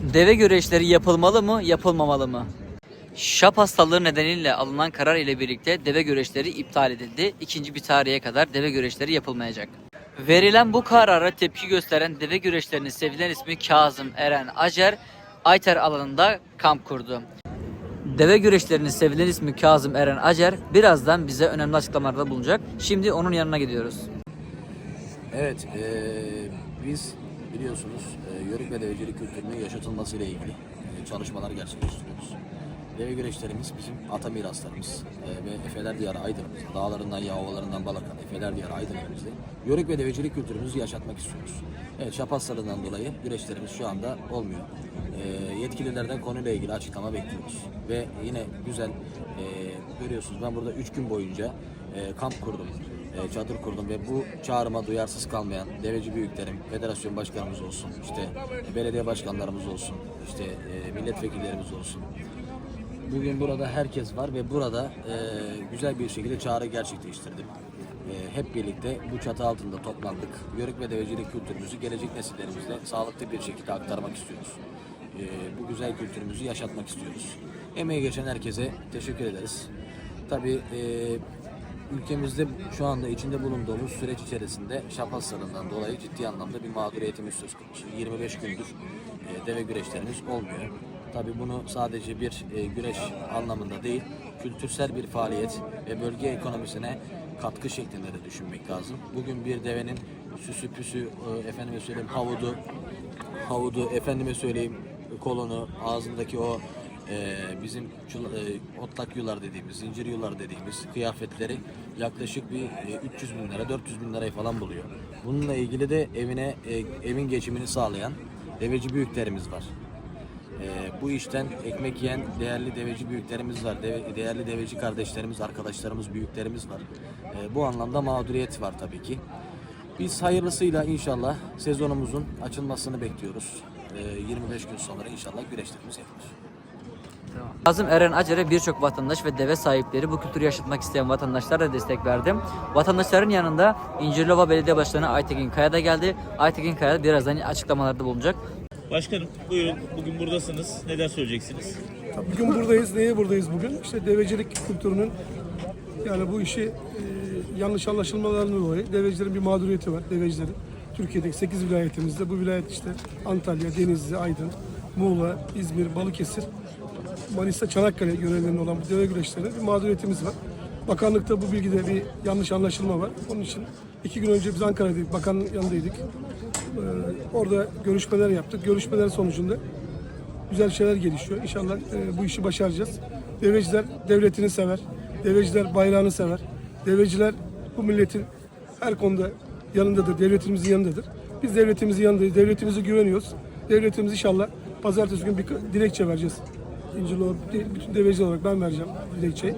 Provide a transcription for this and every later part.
Deve güreşleri yapılmalı mı, yapılmamalı mı? Şap hastalığı nedeniyle alınan karar ile birlikte deve güreşleri iptal edildi. İkinci bir tarihe kadar deve güreşleri yapılmayacak. Verilen bu karara tepki gösteren deve güreşlerinin sevilen ismi Kazım Eren Acer, Ayter alanında kamp kurdu. Deve güreşlerinin sevilen ismi Kazım Eren Acer birazdan bize önemli açıklamalarda bulunacak. Şimdi onun yanına gidiyoruz. Evet, eee, biz biliyorsunuz eee, yörük ve devecilik kültürünün yaşatılması ile ilgili eee, çalışmalar gerçekleştiriyoruz. Deve güreşlerimiz bizim ata miraslarımız eee, ve Efeler Diyarı Aydın'ımız, dağlarından, yağovalarından Balakan, Efeler Diyarı Aydın'ımızda yörük ve devecilik kültürümüzü yaşatmak istiyoruz. Evet, şap hastalığından dolayı güreşlerimiz şu anda olmuyor. Eee, yetkililerden konuyla ilgili açıklama bekliyoruz. Ve yine güzel, eee, görüyorsunuz ben burada 3 gün boyunca eee, kamp kurdum e, çadır kurdum ve bu çağrıma duyarsız kalmayan deveci büyüklerim, federasyon başkanımız olsun, işte e, belediye başkanlarımız olsun, işte e, milletvekillerimiz olsun. Bugün burada herkes var ve burada e, güzel bir şekilde çağrı gerçekleştirdim. E, hep birlikte bu çatı altında toplandık. Yörük ve devecilik kültürümüzü gelecek nesillerimize sağlıklı bir şekilde aktarmak istiyoruz. E, bu güzel kültürümüzü yaşatmak istiyoruz. Emeği geçen herkese teşekkür ederiz. Tabii e, ülkemizde şu anda içinde bulunduğumuz süreç içerisinde şap hastalığından dolayı ciddi anlamda bir mağduriyetimiz söz konusu. 25 gündür e, deve güreşlerimiz olmuyor. Tabii bunu sadece bir e, güreş anlamında değil, kültürsel bir faaliyet ve bölge ekonomisine katkı şeklinde de düşünmek lazım. Bugün bir devenin süsü püsü, e, efendime söyleyeyim havudu, havudu, efendime söyleyeyim kolonu, ağzındaki o e, bizim e, otlak yular dediğimiz, zincir yular dediğimiz kıyafetleri yaklaşık bir e, 300 bin lira, 400 bin lirayı falan buluyor. Bununla ilgili de evine e, evin geçimini sağlayan deveci büyüklerimiz var. E, bu işten ekmek yiyen değerli deveci büyüklerimiz var. Deve- değerli deveci kardeşlerimiz, arkadaşlarımız, büyüklerimiz var. E, bu anlamda mağduriyet var tabii ki. Biz hayırlısıyla inşallah sezonumuzun açılmasını bekliyoruz. E, 25 gün sonra inşallah güreşlerimiz yapılır. Kazım Eren Acer'e birçok vatandaş ve deve sahipleri bu kültürü yaşatmak isteyen vatandaşlara da destek verdi. Vatandaşların yanında İncirlova Belediye Başkanı Aytekin Kaya da geldi. Aytekin Kaya birazdan açıklamalarda bulunacak. Başkanım buyurun bugün buradasınız. Neler söyleyeceksiniz? Bugün buradayız. Neye buradayız bugün? İşte devecilik kültürünün yani bu işi e, yanlış anlaşılmalarından dolayı devecilerin bir mağduriyeti var. Devecilerin. Türkiye'deki 8 vilayetimizde bu vilayet işte Antalya, Denizli, Aydın, Muğla, İzmir, Balıkesir, Manisa, Çanakkale yörelerinde olan bu deve güreşlerinde bir mağduriyetimiz var. Bakanlıkta bu bilgide bir yanlış anlaşılma var. Onun için iki gün önce biz Ankara'daydık, bakanın yanındaydık. Ee, orada görüşmeler yaptık. Görüşmeler sonucunda güzel şeyler gelişiyor. İnşallah e, bu işi başaracağız. Deveciler devletini sever. Deveciler bayrağını sever. Deveciler bu milletin her konuda yanındadır. Devletimizin yanındadır. Biz devletimizin yanındayız. Devletimize güveniyoruz. Devletimiz inşallah pazartesi günü bir dilekçe vereceğiz. İncirli bütün deveciler olarak ben vereceğim dilekçeyi.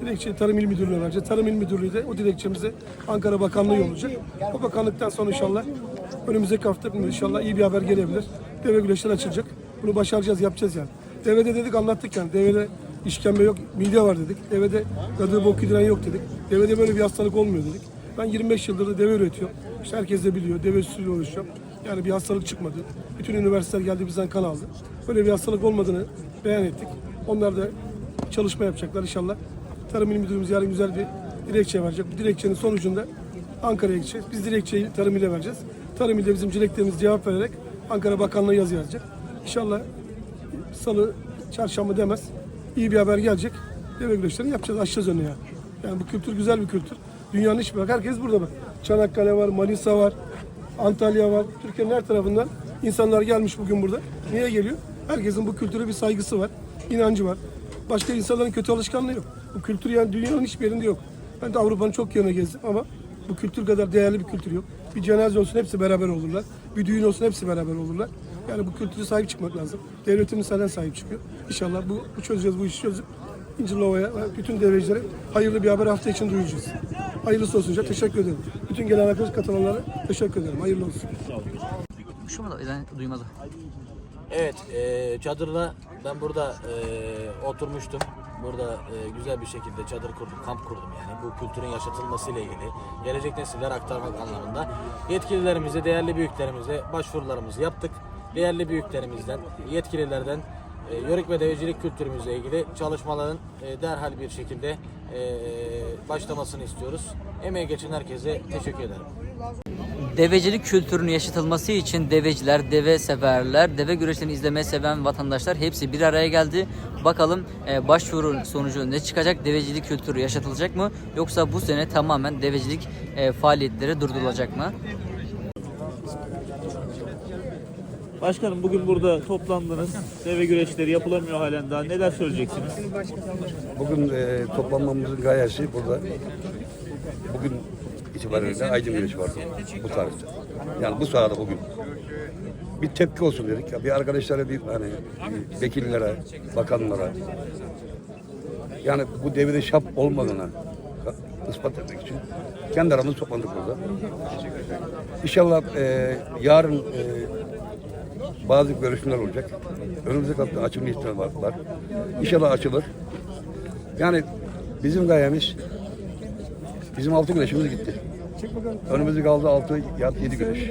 Dilekçeyi Tarım İl Müdürlüğü'ne vereceğiz. Tarım İl Müdürlüğü de o dilekçemizi Ankara Bakanlığı yollayacak. O bakanlıktan sonra inşallah önümüzdeki hafta inşallah iyi bir haber gelebilir. Deve güreşleri açılacak. Bunu başaracağız, yapacağız yani. Devede dedik anlattık yani. Devede işkembe yok, mide var dedik. Devede gadı bok gidiren yok dedik. Devede böyle bir hastalık olmuyor dedik. Ben 25 yıldır da deve üretiyorum. İşte herkes de biliyor. Deve sütüyle uğraşıyorum. Yani bir hastalık çıkmadı. Bütün üniversiteler geldi bizden kan aldı. Böyle bir hastalık olmadığını beyan ettik. Onlar da çalışma yapacaklar inşallah. Tarım İl Müdürümüz yarın güzel bir dilekçe verecek. Bu dilekçenin sonucunda Ankara'ya gideceğiz. Biz dilekçeyi Tarım İl'e vereceğiz. Tarım İl'de bizim dileklerimize cevap vererek Ankara Bakanlığı yazı yazacak. İnşallah salı, çarşamba demez. İyi bir haber gelecek. Deve güreşlerini yapacağız, açacağız önüne yani. Yani bu kültür güzel bir kültür. Dünyanın hiçbir bak herkes burada bak. Çanakkale var, Manisa var, Antalya var. Türkiye'nin her tarafından insanlar gelmiş bugün burada. Niye geliyor? Herkesin bu kültüre bir saygısı var, inancı var. Başka insanların kötü alışkanlığı yok. Bu kültür yani dünyanın hiçbir yerinde yok. Ben de Avrupa'nın çok yerine gezdim ama bu kültür kadar değerli bir kültür yok. Bir cenaze olsun hepsi beraber olurlar. Bir düğün olsun hepsi beraber olurlar. Yani bu kültüre sahip çıkmak lazım. Devletimiz senden sahip çıkıyor. İnşallah bu, bu çözeceğiz, bu işi çözüp İncirlova'ya ve bütün devecilere hayırlı bir haber hafta için duyuracağız. Hayırlısı olsun. Teşekkür ederim. Bütün gelen arkadaş katılanlara teşekkür ederim. Hayırlı olsun. Şu mu da duymadı. Evet, e, çadırla ben burada e, oturmuştum. Burada e, güzel bir şekilde çadır kurdum, kamp kurdum yani. Bu kültürün yaşatılması ile ilgili gelecek nesiller aktarmak anlamında yetkililerimize, değerli büyüklerimize başvurularımızı yaptık. değerli büyüklerimizden, yetkililerden e, yörük ve devecilik kültürümüzle ilgili çalışmaların e, derhal bir şekilde e, başlamasını istiyoruz. Emeği geçen herkese teşekkür ederim. Devecilik kültürünün yaşatılması için deveciler, deve severler, deve güreşlerini izlemeyi seven vatandaşlar hepsi bir araya geldi. Bakalım başvuru sonucu ne çıkacak? Devecilik kültürü yaşatılacak mı? Yoksa bu sene tamamen devecilik faaliyetleri durdurulacak mı? Başkanım bugün burada toplandınız. Deve güreşleri yapılamıyor halen daha. Neler söyleyeceksiniz? Bugün e, toplanmamızın gayesi burada. Bugün itibariyle Aydın Güneşi vardı bu tarihte. Yani bu sahada bugün. Bir tepki olsun dedik. Ya, bir arkadaşlara bir hani vekillere, bakanlara yani bu devrede şap olmadığına ispat etmek için kendi aramızda toplandık burada. İnşallah e, yarın e, bazı görüşmeler olacak. Önümüzdeki hafta açılma ihtimali var. İnşallah açılır. Yani bizim gayemiz bizim altı güneşimiz gitti. Önümüzde kaldı altı ya yedi güneş.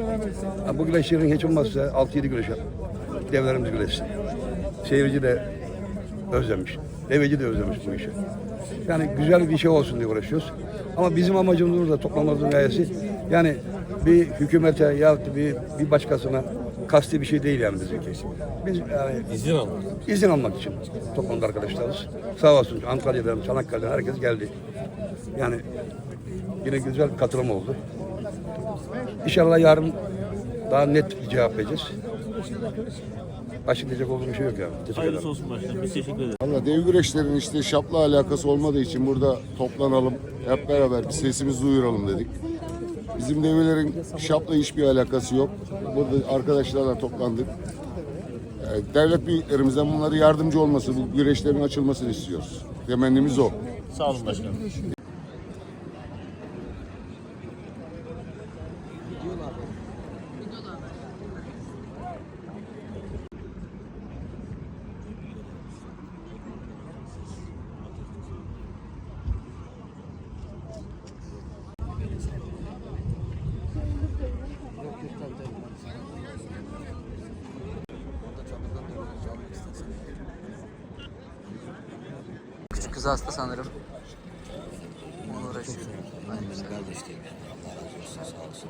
Ha, bu güneşlerin hiç olmazsa altı yedi güneş devlerimiz güneşsin. Seyirci de özlemiş. Deveci de özlemiş bu işi. Yani güzel bir şey olsun diye uğraşıyoruz. Ama bizim amacımız burada toplamamızın gayesi yani bir hükümete ya bir, bir başkasına kasti bir şey değil yani bizimki. Biz yani izin almak. İzin almak için toplandı arkadaşlarımız. Sağ olsun Antalya'dan, Çanakkale'den herkes geldi. Yani yine güzel bir katılım oldu. İnşallah yarın daha net bir cevap vereceğiz. Başka diyecek olduğum bir şey yok yani. Teşekkür ederim. Hayırlısı olsun başkanım. Biz teşekkür ederiz. Valla dev güreşlerin işte şapla alakası olmadığı için burada toplanalım. Hep beraber bir sesimizi duyuralım dedik. Bizim develerin şapla hiçbir alakası yok. Burada arkadaşlarla toplandık. Yani devlet büyüklerimizden bunları yardımcı olması, bu güreşlerin açılmasını istiyoruz. Temennimiz o. Sağ olun başkanım. Kız hasta sanırım. Onu uğraşıyor. Kardeşlerim, Allah razı olsun, sağ olsun.